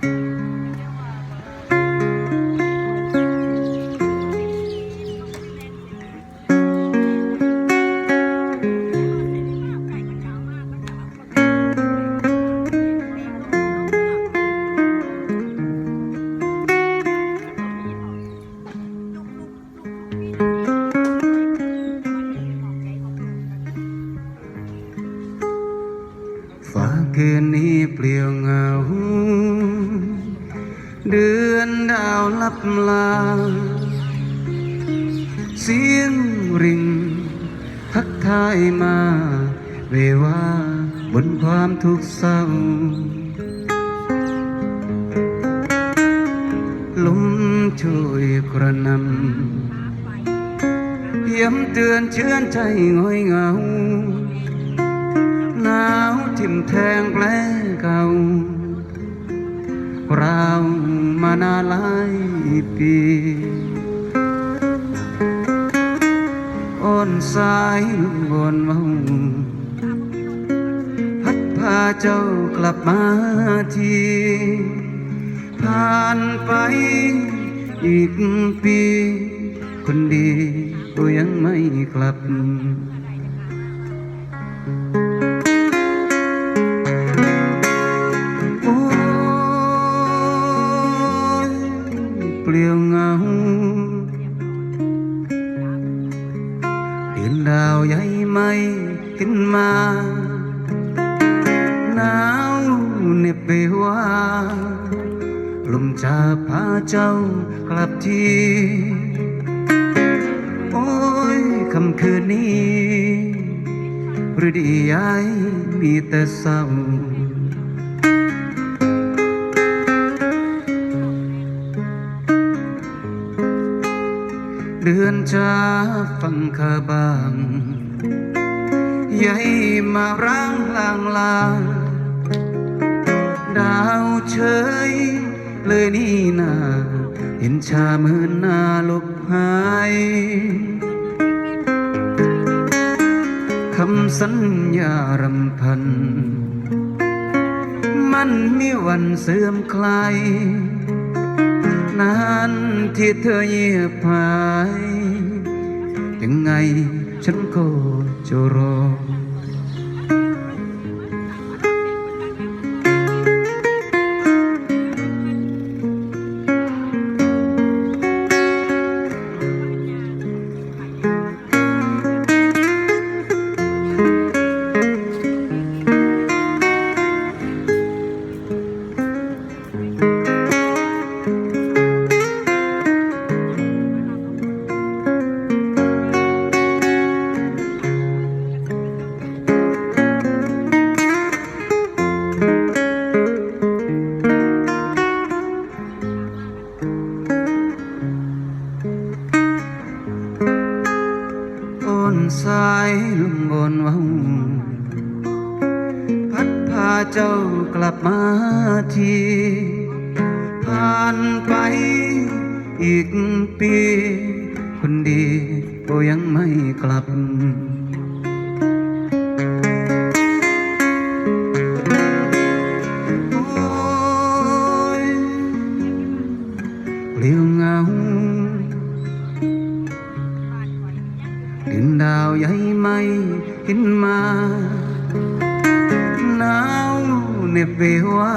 ฟ้าคืนนี้เปลี่ยวเหงา ลับลา เสียงริง ทักทายมา เววาบนความทุกข์เศร้า ลมช่วยกระนำย้ำเตือนเชื่อนใจง่อยเหงา หนาวทิ่มแทงแผลเก่าเรา มานานหลายปีอ่อนสายลุงบนเมาพัดพาเจ้ากลับมาทีผ่านไปอีกปี คนดีก็ยังไม่กลับาวใหญ่ไม่ขึ้นมาหนาวเหน็บไปว่าลมจะพาเจ้ากลับทีโอ้ยคำคืนนี้หรือดียายมีแต่เศร้า เดือนจะฟังข้าบางใหญ่มาร่างลางลางดาวเฉย เลยนี่นาเห็นชาเมือนหนาลบหายคำสัญญารำพัน มันมีวันเสื่อมคลาย นั้นที่เธอเยียบหาย ยังไงฉันก็จะรอ ลมบนวังพัดพาเจ้ากลับมาทีผ่านไปอีกปี คนดีก็ยังไม่กลับ ใหญ่ไม่เห็นมาหนาวเหน็บเววา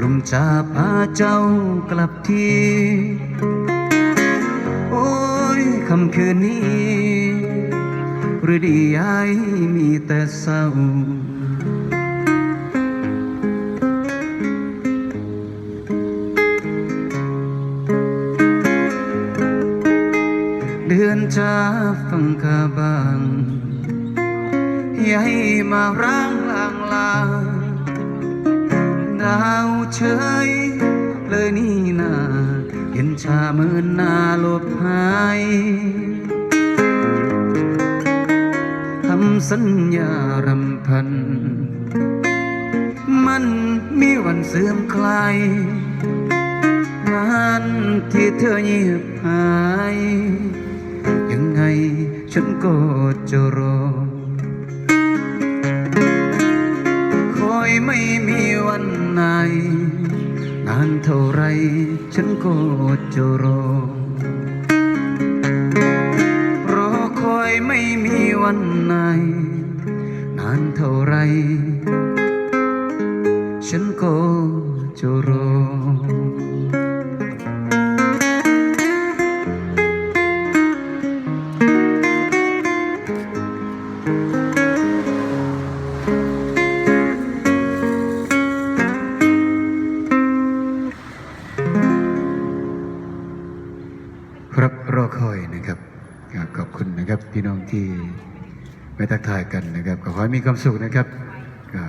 ลมจะพาเจ้ากลับทีโอ้ยคำคืนนี้หรือดียายมีแต่เศร้า ดือนจะฟังข้าบ้างย่าให้มาร่างลางลาดาวเฉยเลยนี่นาเห็นชาเมือนนาลบหายคำสัญญารำพัน มันมีวันเสื่อมคลายนานที่เธอเงียบหาย ฉันก็จะรอ คอยไม่มีวันไหน นานเท่าไรฉันก็จะรอ รอคอยไม่มีวันไหน นานเท่าไร ฉันก็จะรอ นะครับ พี่น้องที่ไปทักทายกันนะครับก็ขอให้มีความสุขนะครับก็